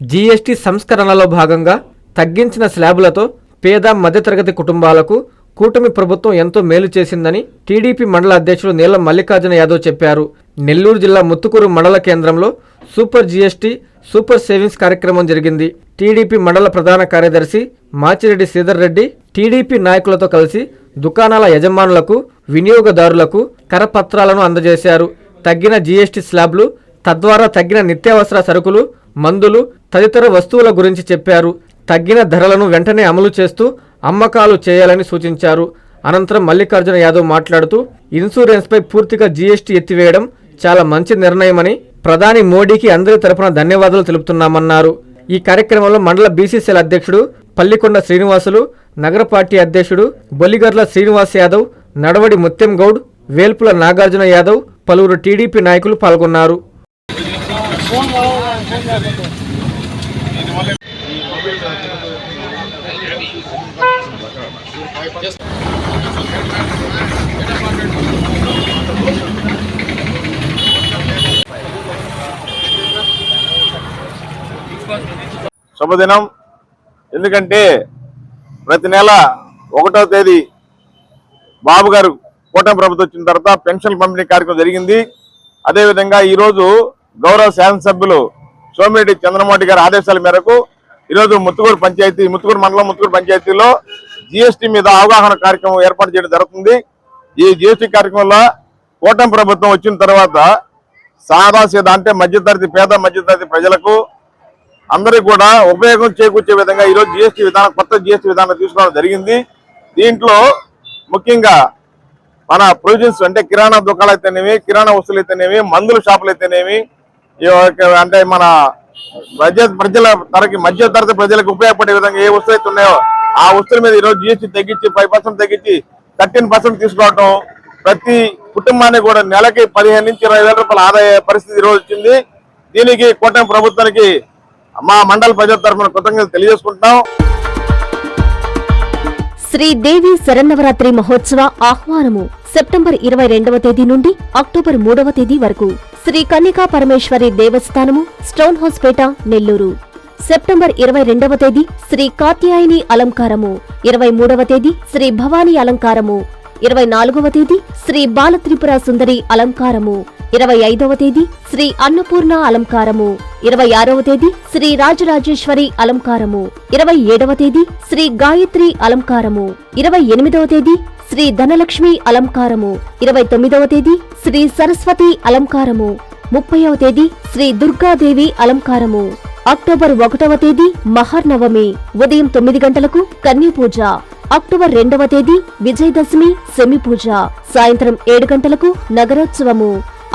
GST సంస్కరణలో భాగంగా తగ్గించిన స్లాబులతో పేద మధ్యతరగతి కుటుంబాలకు కూటమి ప్రభుత్వం ఎంతో మేలు చేసిందని టీడీపీ మండల అధ్యక్షుడు నీలం మల్లికార్జున యాదవ్ చెప్పారు. నెల్లూరు జిల్లా ముత్తుకూరు మండల కేంద్రంలో సూపర్ జీఎస్టీ సూపర్ సేవింగ్స్ కార్యక్రమం జరిగింది. టీడీపీ మండల ప్రధాన కార్యదర్శి మాచిరెడ్డి శ్రీధర్ రెడ్డి టీడీపీ నాయకులతో కలిసి దుకాణాల యజమానులకు వినియోగదారులకు కరపత్రాలను అందజేశారు. తగ్గిన జీఎస్టీ స్లాబ్లు తద్వారా తగ్గిన నిత్యావసర సరుకులు మందులు తదితర వస్తువుల గురించి చెప్పారు. తగ్గిన ధరలను వెంటనే అమలు చేస్తూ అమ్మకాలు చేయాలని సూచించారు. అనంతరం మల్లికార్జున యాదవ్ మాట్లాడుతూ ఇన్సూరెన్స్పై పూర్తిగా జీఎస్టీ ఎత్తివేయడం చాలా మంచి నిర్ణయమని ప్రధాని మోడీకి అందరి తరపున ధన్యవాదాలు తెలుపుతున్నామన్నారు. ఈ కార్యక్రమంలో మండల బీసీసీఎల్ అధ్యక్షుడు పల్లికొండ శ్రీనివాసులు నగర పార్టీ అధ్యక్షుడు బొలిగర్ల శ్రీనివాస్ యాదవ్ నడవడి ముత్యం గౌడ్ వేల్పుల నాగార్జున యాదవ్ పలువురు టీడీపీ నాయకులు పాల్గొన్నారు. శుభదినం. ఎందుకంటే ప్రతి నెల ఒకటో తేదీ బాబు గారు కూటమి ప్రభుత్వం వచ్చిన తర్వాత పెన్షన్ పంపిణీ కార్యక్రమం జరిగింది. అదేవిధంగా ఈరోజు గౌరవ శాసనసభ్యులు సోమిరెడ్డి చంద్రమోటి గారి ఆదేశాల మేరకు ఈరోజు ముత్తుకూరు పంచాయతీ ముత్తుకూరు మండలం ముత్తుకూరు పంచాయతీలో జిఎస్టీ మీద అవగాహన కార్యక్రమం ఏర్పాటు చేయడం జరుగుతుంది. ఈ జీఎస్టీ కార్యక్రమంలో కూటమి ప్రభుత్వం వచ్చిన తర్వాత సాదాసీదా అంటే మధ్యతరగతి పేద మధ్యతరగతి ప్రజలకు అందరికీ కూడా ఉపయోగం చేకూర్చే విధంగా ఈరోజు జిఎస్టీ విధానం కొత్త జిఎస్టీ విధానం తీసుకోవడం జరిగింది. దీంట్లో ముఖ్యంగా మన ప్రొవిజన్స్ అంటే కిరాణా దుకాణాలు అయితేనేమి కిరాణా వస్తువులు అయితేనేమి మందుల షాపులు అయితేనేమి ఈ యొక్క అంటే మన మధ్య ప్రజల తరకి మధ్య తరగతి ప్రజలకు ఉపయోగపడే విధంగా ఏ వస్తువులు అయితే ఉన్నాయో ఆ వస్తువుల మీద ఈరోజు జిఎస్టీ తగ్గించి ఫైవ్ పర్సెంట్ తగ్గించి థర్టీన్ పర్సెంట్ తీసుకోవడం ప్రతి కుటుంబానికి కూడా నెలకి పదిహేను నుంచి ఇరవై వేల రూపాయల ఆదాయ పరిస్థితి ఈరోజు వచ్చింది. దీనికి కూటమి ప్రభుత్వానికి మా మండల ప్రజల తరఫున కృతజ్ఞతలు తెలియజేసుకుంటున్నాం. శ్రీదేవి శరన్నవరాత్రి మహోత్సవ ఆహ్వానము సెప్టెంబర్ ఇరవై రెండవ తేదీ నుండి అక్టోబర్ మూడవ తేదీ వరకు. శ్రీ కన్యకా పరమేశ్వరి దేవస్థానము స్టోన్ హౌస్ పేట నెల్లూరు. సెప్టెంబర్ ఇరవై రెండవ తేదీ శ్రీ కాత్యాయని అలంకారము ఇరవై మూడవ తేదీ శ్రీ భవానీ అలంకారము ఇరవై నాలుగవ తేదీ శ్రీ బాలత్రిపుర సుందరి అలంకారము ఇరవై ఐదవ తేదీ శ్రీ అన్నపూర్ణ అలంకారము ఇరవై ఆరవ తేదీ శ్రీ రాజరాజేశ్వరి అలంకారము ఇరవై ఏడవ తేదీ శ్రీ గాయత్రి అలంకారము ఇరవై ఎనిమిదవ తేదీ శ్రీ ధనలక్ష్మి అలంకారము. ఇరవై తొమ్మిదవ తేదీ శ్రీ సరస్వతి అలంకారము. ముప్పైవ తేదీ శ్రీ దుర్గాదేవి అలంకారము. అక్టోబర్ ఒకటవ తేదీ మహర్నవమి. ఉదయం తొమ్మిది గంటలకు కన్యపూజ. అక్టోబర్ రెండవ తేదీ విజయదశమి సెమిపూజ. సాయంత్రం ఏడు గంటలకు నగరోత్సవము.